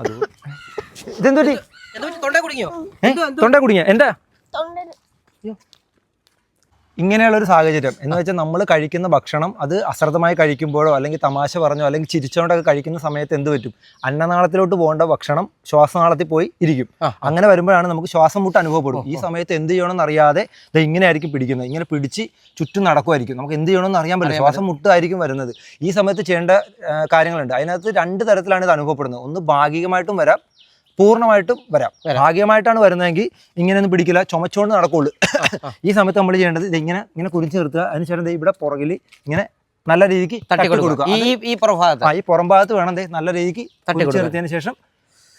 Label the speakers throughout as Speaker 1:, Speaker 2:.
Speaker 1: അത്? ഇതെന്തോടി?
Speaker 2: തൊണ്ട കുടുങ്ങിയോ?
Speaker 1: തൊണ്ട കുടുങ്ങിയ? എന്താ? ഇങ്ങനെയുള്ള ഒരു സാഹചര്യം. എന്ന് വെച്ചാൽ നമ്മൾ കഴിക്കുന്ന ഭക്ഷണം അത് അശ്രദ്ധമായി കഴിക്കുമ്പോഴോ അല്ലെങ്കിൽ തമാശ പറഞ്ഞോ അല്ലെങ്കിൽ ചിരിച്ചോണ്ടൊക്കെ കഴിക്കുന്ന സമയത്ത് എന്ത് പറ്റും? അന്നനാളത്തിലോട്ട് പോകേണ്ട ഭക്ഷണം ശ്വാസനാളത്തിൽ പോയി ഇരിക്കും. അങ്ങനെ വരുമ്പോഴാണ് നമുക്ക് ശ്വാസം മുട്ട് അനുഭവപ്പെടും. ഈ സമയത്ത് എന്ത് ചെയ്യണമെന്ന് അറിയാതെ ഇത് ഇങ്ങനെ ആയിരിക്കും പിടിക്കുന്നത്. ഇങ്ങനെ പിടിച്ച് ചുറ്റും നടക്കുമായിരിക്കും. നമുക്ക് എന്ത് ചെയ്യണമെന്ന് അറിയാൻ പറ്റില്ല. ശ്വാസം മുട്ടായിരിക്കും വരുന്നത്. ഈ സമയത്ത് ചെയ്യേണ്ട കാര്യങ്ങളുണ്ട്. അതിനകത്ത് രണ്ട് തരത്തിലാണ് ഇത് അനുഭവപ്പെടുന്നത്. ഒന്ന് ഭാഗികമായിട്ടും വരാം പൂർണമായിട്ടും വരാം. ഭാഗ്യമായിട്ടാണ് വരുന്നതെങ്കിൽ ഇങ്ങനെയൊന്നും പിടിക്കില്ല. ചുമച്ചുകൊണ്ട് നടക്കുള്ളൂ. ഈ സമയത്ത് നമ്മൾ ചെയ്യേണ്ടത് ഇതിങ്ങനെ ഇങ്ങനെ കുരിച്ചു നിർത്തുക. അതിനുശേഷം ഇവിടെ പുറകിൽ ഇങ്ങനെ നല്ല രീതിക്ക്
Speaker 2: തട്ടി കൊടുക്കുക ഈ
Speaker 1: പുറം ഭാഗത്ത്. വേണം നല്ല രീതിക്ക്
Speaker 2: തട്ടി
Speaker 1: കൊടുത്തതിനു ശേഷം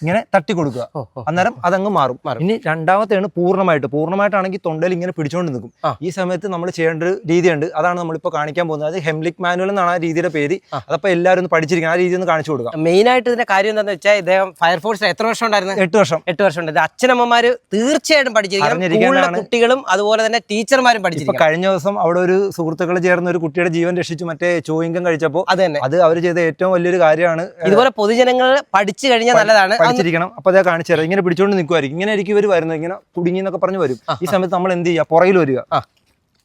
Speaker 1: ഇങ്ങനെ തട്ടി കൊടുക്കുക. അന്നേരം അതങ്ങ് മാറും. ഇനി രണ്ടാമത്തെയാണ് പൂർണമായിട്ട്. പൂർണമായിട്ടാണെങ്കിൽ തൊണ്ടയിൽ ഇങ്ങനെ പിടിച്ചുകൊണ്ട് നിൽക്കും. ഈ സമയത്ത് നമ്മൾ ചെയ്യേണ്ട ഒരു രീതിയുണ്ട്. അതാണ് നമ്മളിപ്പോൾ കാണിക്കാൻ പോകുന്നത്. അത് ഹെംലിക് മാനുവൽ എന്നാണ് ആ രീതിയുടെ പേര്. അതപ്പോൾ എല്ലാവരും ഒന്ന് പഠിച്ചിരിക്കണം. ആ രീതി ഒന്ന് കാണിച്ചു കൊടുക്കുക
Speaker 2: മെയിൻ ആയിട്ട് ഇതിന്റെ കാര്യം എന്താണെന്ന് വെച്ചാൽ ഇദ്ദേഹം ഫയർഫോഴ്സിൽ എത്ര വർഷം ഉണ്ടായിരുന്നു?
Speaker 1: എട്ട് വർഷം.
Speaker 2: എട്ട് വർഷം ഉണ്ട്. അച്ഛനമ്മമാര് തീർച്ചയായിട്ടും പഠിച്ചിരിക്കണം. കുട്ടികളും അതുപോലെ തന്നെ ടീച്ചർമാരും പഠിച്ചിരിക്കും
Speaker 1: കഴിഞ്ഞ ദിവസം അവിടെ ഒരു സുഹൃത്തുക്കൾ ചേർന്ന് ഒരു കുട്ടിയുടെ ജീവൻ രക്ഷിച്ചു മറ്റേ ചോയിങ്കം കഴിച്ചപ്പോൾ
Speaker 2: അത് തന്നെ.
Speaker 1: അത് അവർ ചെയ്ത ഏറ്റവും വലിയൊരു കാര്യമാണ്
Speaker 2: ഇതുപോലെ പൊതുജനങ്ങൾ പഠിച്ചു കഴിഞ്ഞാൽ നല്ലതാണ്. അതൊന്ന്
Speaker 1: പഠിച്ചിരിക്കണം അപ്പൊ അതേ കാണിച്ചു തരാം. ഇങ്ങനെ പിടിച്ചോണ്ട് നിൽക്കുമായിരിക്കും ഇങ്ങനെ ആയിരിക്കും ഇവർ വരുന്നത്. ഇങ്ങനെ കുടുങ്ങി എന്നൊക്കെ പറഞ്ഞു വരും. ഈ സമയത്ത് നമ്മൾ എന്ത് ചെയ്യുക പുറകിൽ വരിക.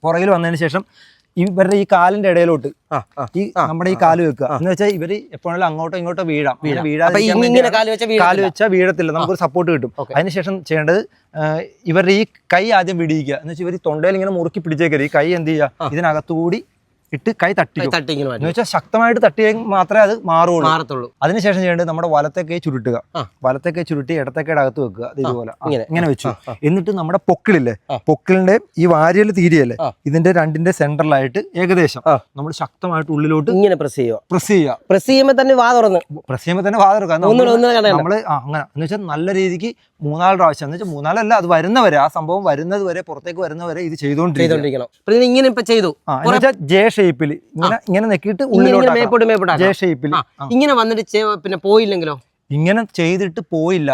Speaker 1: പുറകിൽ വന്നതിന് ശേഷം ഇവരുടെ ഈ കാലിന്റെ ഇടയിലോട്ട്. ഈ നമ്മുടെ ഈ കാൽ വെക്കുക. എന്ന് വെച്ചാൽ ഇവർ എപ്പോഴും അങ്ങോട്ടോ ഇങ്ങോട്ടോ വീഴാം.
Speaker 2: കാൽ വെച്ച കാൽ
Speaker 1: വെച്ചാൽ വീഴത്തില്ല. നമുക്കൊരു സപ്പോർട്ട് കിട്ടും. അതിനുശേഷം ചെയ്യേണ്ടത് ഇവരുടെ ഈ കൈ ആദ്യം വിടിയിക്കുക. എന്ന് വെച്ചാൽ ഇവർ തൊണ്ടയിൽ ഇങ്ങനെ മുറുക്കി പിടിച്ചേക്കരുത്. ഈ കൈ എന്ത് ചെയ്യുക ഇതിനകത്തുകൂടി ഇട്ട് കൈ
Speaker 2: തട്ടി ഇങ്ങനെ
Speaker 1: എന്ന് വെച്ചാൽ ശക്തമായിട്ട് തട്ടിയെങ്കിൽ മാത്രമേ അത് മാറുള്ളൂ
Speaker 2: മാറത്തുള്ളൂ.
Speaker 1: അതിനുശേഷം ചെയ്യേണ്ടത് നമ്മുടെ വലത്തെ കൈ ചുരുട്ടുക. വലത്തെ കൈ ചുരുട്ടി ഇടത്തെ കൈയുടെ അകത്ത് വെക്കുക. അത് ഇതുപോലെ.
Speaker 2: ഇങ്ങനെ.
Speaker 1: വെച്ചു. എന്നിട്ട് നമ്മുടെ പൊക്കിളില്ലേ? പൊക്കിളിന്റെ ഈ വാരിയൽ തീരിയല്ലേ. ഇതിന്റെ രണ്ടിന്റെ സെന്ററിലായിട്ട് ഏകദേശം നമ്മൾ ശക്തമായിട്ട് ഉള്ളിലോട്ട്
Speaker 2: ഇങ്ങനെ പ്രസ് ചെയ്യുക.
Speaker 1: പ്രസ് ചെയ്യുക.
Speaker 2: പ്രസ് ചെയ്യുമ്പോൾ തന്നെ വാ തുറന്ന്.
Speaker 1: പ്രസ് ചെയ്യുമ്പോൾ തന്നെ
Speaker 2: വാ
Speaker 1: തുറക്കുക. ആ അങ്ങനെ. എന്ന് വെച്ചാൽ നല്ല രീതിക്ക് മൂന്നാൽ പ്രാവശ്യം. എന്ന് വെച്ചാൽ മൂന്നാലല്ല അത് വരുന്നവരെ ആ സംഭവം വരുന്നത് വരെ പുറത്തേക്ക് വരുന്നവരെ ഇത് ചെയ്തുകൊണ്ടിരിക്കണം
Speaker 2: ചെയ്തോണ്ടിരിക്കണം. ഇങ്ങനെ ഇപ്പൊ ചെയ്തു.
Speaker 1: ആ എന്ന് വെച്ചാൽ ജെ ഷേപ്പിൽ ഇങ്ങനെ ഇങ്ങനെ നെക്കിയിട്ട്
Speaker 2: മേപ്പോട്ട് മേപ്പോട്ട്
Speaker 1: ജെ ഷേപ്പിൽ
Speaker 2: ഇങ്ങനെ വന്നിട്ട് പിന്നെ പോയില്ലെങ്കിലോ?
Speaker 1: ഇങ്ങനെ ചെയ്തിട്ട് പോയില്ല.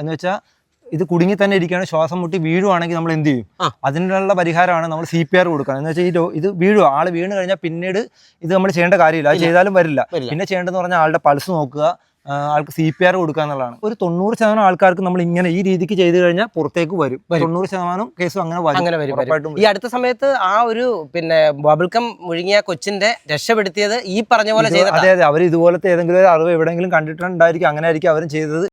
Speaker 1: എന്ന് വെച്ചാൽ ഇത് കുടുങ്ങി തന്നെ ഇരിക്കുകയാണ്. ശ്വാസം മുട്ടി വീഴുവാണെങ്കിൽ നമ്മൾ എന്ത് ചെയ്യും. അതിനുള്ള പരിഹാരമാണ് നമ്മൾ സി പി ആർ കൊടുക്കുക എന്ന് വെച്ചാൽ ഈ ഇത് വീഴുക ആൾ വീണ് കഴിഞ്ഞാൽ പിന്നീട് ഇത് നമ്മൾ ചെയ്യേണ്ട കാര്യമില്ല. അത് ചെയ്താലും വരില്ല. പിന്നെ ചെയ്യേണ്ടതെന്ന് പറഞ്ഞാൽ ആളുടെ പൾസ് നോക്കുക. ആൾക്ക് സി പി ആർ കൊടുക്കുക എന്നുള്ളതാണ് ഒരു തൊണ്ണൂറ് ശതമാനം ആൾക്കാർക്ക് നമ്മൾ ഇങ്ങനെ ഈ രീതിക്ക് ചെയ്തു കഴിഞ്ഞാൽ പുറത്തേക്ക് വരും. തൊണ്ണൂറ് ശതമാനം കേസും അങ്ങനെ വരും.
Speaker 2: അങ്ങനെ വരും. ഈ അടുത്ത സമയത്ത് ആ ഒരു പിന്നെ ബബിൾക്കം മുഴുങ്ങിയ കൊച്ചിന്റെ രക്ഷപ്പെടുത്തിയത് ഈ പറഞ്ഞ പോലെ
Speaker 1: അതെ അതെ. അവർ ഇതുപോലത്തെ ഏതെങ്കിലും ഒരു അറിവ് എവിടെയെങ്കിലും കണ്ടിട്ടുണ്ടായിരിക്കും. അങ്ങനെ ആയിരിക്കും അവരും ചെയ്തത്.